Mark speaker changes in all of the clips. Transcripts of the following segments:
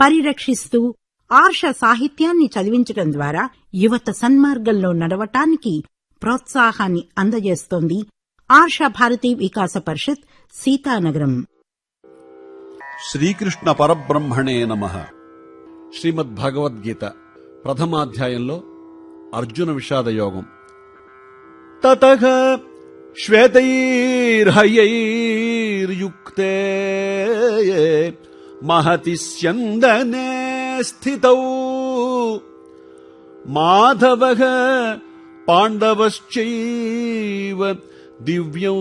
Speaker 1: పరిరక్షిస్తూ ఆర్ష సాహిత్యాన్ని చదివించడం ద్వారా యువత సన్మార్గంలో నడవటానికి ప్రోత్సాహాన్ని అందజేస్తోంది ఆర్ష భారతీ వికాస పరిషత్ సీతానగరం.
Speaker 2: శ్రీకృష్ణ పరబ్రహ్మణే నమ. శ్రీమద్భగవద్గీత ప్రథమాధ్యాయంలో అర్జున విషాద యోగం. తత శ్వేతైర్హయైర్యుక్తే महति स्यन्दने स्थितौ। माधवः पाण्डवश्चैव दिव्यौ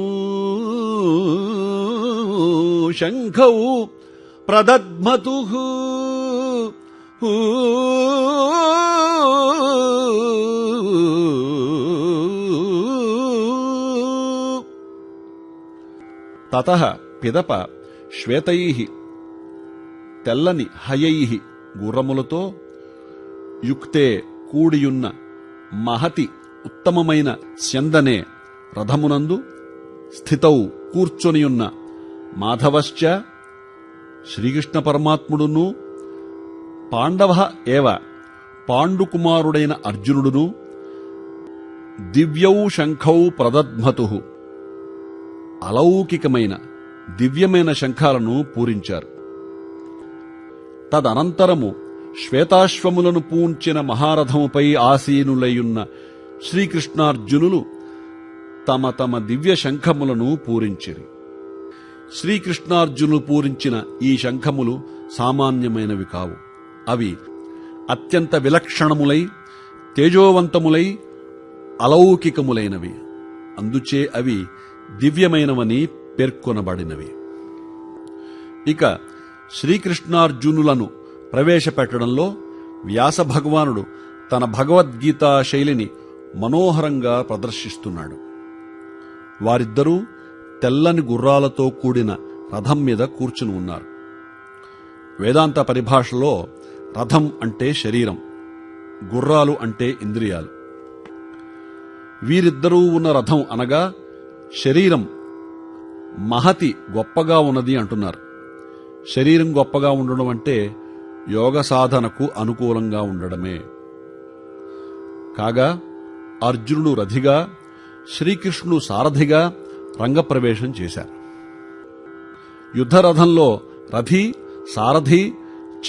Speaker 2: शङ्खौ प्रदध्मतुः। ततः पिदप श्वेतैः తెల్లని హయై గుర్రములతో యుక్తే కూడియున్న మహతి ఉత్తమమైన చందనే రథమునందు స్థితౌ కూర్చొనియున్న మాధవశ్చ శ్రీకృష్ణ పరమాత్ముడును పాండవ ఏవ పాండుకుమారుడైన అర్జునుడును దివ్యౌ శంఖౌ ప్రదద్మతు అలౌకికమైన దివ్యమైన శంఖాలను పూరించారు. తదనంతరము శ్వేతాశ్వములను పూంచిన మహారథముపై ఆసీనులయున్న శ్రీకృష్ణార్జునులు తమ తమ దివ్య శంఖములను పూరించిరి. శ్రీకృష్ణార్జునులు పూరించిన ఈ శంఖములు సామాన్యమైనవి కావు. అవి అత్యంత విలక్షణములై తేజోవంతములై అలౌకికములైనవి. అందుచే అవి దివ్యమైనవని పేర్కొనబడినవి. ఇక శ్రీకృష్ణార్జునులను ప్రవేశపెట్టడంలో వ్యాస భగవానుడు తన భగవద్గీతా శైలిని మనోహరంగా ప్రదర్శిస్తున్నాడు. వారిద్దరూ తెల్లని గుర్రాలతో కూడిన రథం మీద కూర్చుని ఉన్నారు. వేదాంత పరిభాషలో రథం అంటే శరీరం గుర్రాలు అంటే ఇంద్రియాలు. వీరిద్దరూ ఉన్న రథం అనగా శరీరం మహతి గొప్పగా ఉన్నది అంటున్నారు. శరీరం గొప్పగా ఉండడం అంటే యోగ సాధనకు అనుకూలంగా ఉండడమే. కాగా అర్జునుడు రథిగా శ్రీకృష్ణుడు సారథిగా రంగప్రవేశం చేశారు. యుద్ధరథంలో రథి సారథి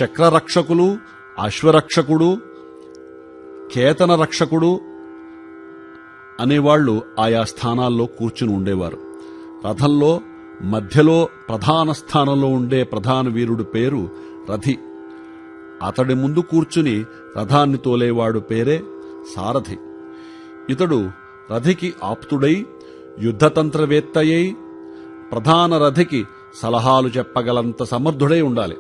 Speaker 2: చక్రరక్షకులు అశ్వరక్షకుడు కేతన రక్షకుడు అనేవాళ్ళు ఆయా స్థానాల్లో కూర్చుని ఉండేవారు. రథంలో మధ్యలో ప్రధాన స్థానంలో ఉండే ప్రధాన వీరుడు పేరు రథి. అతడి ముందు కూర్చుని రథాన్ని తోలేవాడు పేరే సారథి. ఇతడు రథికి ఆప్తుడై యుద్ధతంత్రవేత్తయ్యై ప్రధాన రథికి సలహాలు చెప్పగలంత సమర్థుడై ఉండాలి.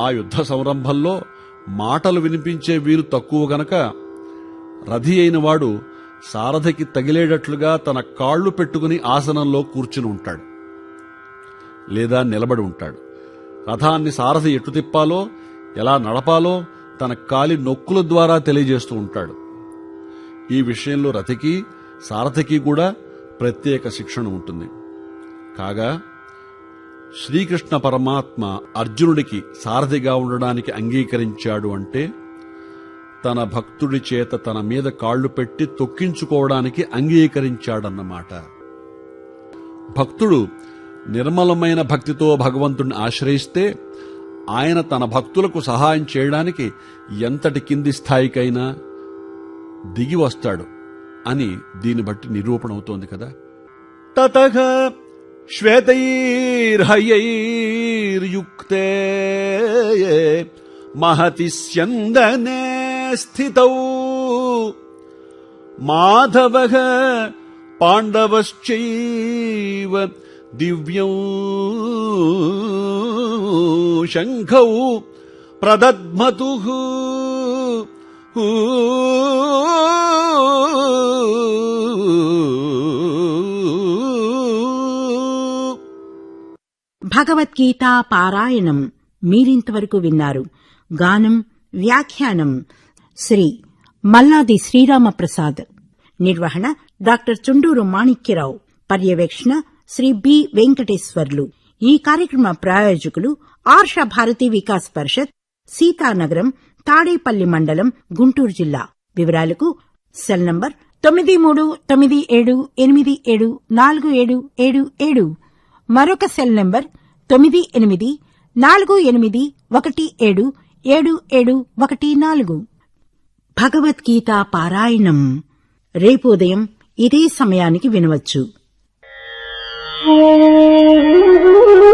Speaker 2: ఆ యుద్ధ సంరంభంలో మాటలు వినిపించే వీరు తక్కువ గనక రథి అయినవాడు సారథికి తగిలేటట్లుగా తన కాళ్ళు పెట్టుకుని ఆసనంలో కూర్చుని ఉంటాడు. లేదా నిలబడి ఉంటాడు. రథాన్ని సారథి ఎటు తిప్పాలో ఎలా నడపాలో తన కాలి నొక్కుల ద్వారా తెలియజేస్తూ ఉంటాడు. ఈ విషయంలో రథికి సారథికి కూడా ప్రత్యేక శిక్షణ ఉంటుంది. కాగా శ్రీకృష్ణ పరమాత్మ అర్జునుడికి సారథిగా ఉండడానికి అంగీకరించాడు అంటే తన భక్తుడి చేత తన మీద కాళ్ళు పెట్టి తొక్కించుకోవడానికి అంగీకరించాడన్నమాట. భక్తుడు నిర్మలమైన భక్తితో భగవంతుణ్ణి ఆశ్రయిస్తే ఆయన తన భక్తులకు సహాయం చేయడానికి ఎంతటి కింది స్థాయికైనా దిగి వస్తాడు అని దీన్ని బట్టి నిరూపణ అవుతోంది కదా. తత శ్వేతైర్హయైర్యుక్తే మహతి స్యందనే స్థితౌ. మాధవ పాండవశ్చైవ దివ్యం శంఖౌ ప్రదద్మతు
Speaker 1: భగవద్గీత పారాయణం మీరింతవరకు విన్నారు. గానం వ్యాఖ్యానం శ్రీ మల్లాది శ్రీరామప్రసాద్. నిర్వహణ డాక్టర్ చుండూరు మాణిక్యరావు. పర్యవేక్షణ శ్రీ బి. వెంకటేశ్వర్లు. ఈ కార్యక్రమ ప్రాయోజకులు ఆర్ష భారతీ వికాస్ పరిషత్ సీతానగరం తాడేపల్లి మండలం గుంటూరు జిల్లా. వివరాలకు సెల్ నంబర్ తొమ్మిది మూడు తొమ్మిది ఏడు ఎనిమిది ఏడు నాలుగు ఏడు ఏడు ఏడు. మరొక సెల్ నంబర్ తొమ్మిది ఎనిమిది నాలుగు ఎనిమిది ఒకటి ఏడు ఏడు ఏడు ఒకటి నాలుగు. భగవద్గీత పారాయణం. రేపు ఉదయం ఇదే సమయానికి వినవచ్చు.
Speaker 3: Thank you.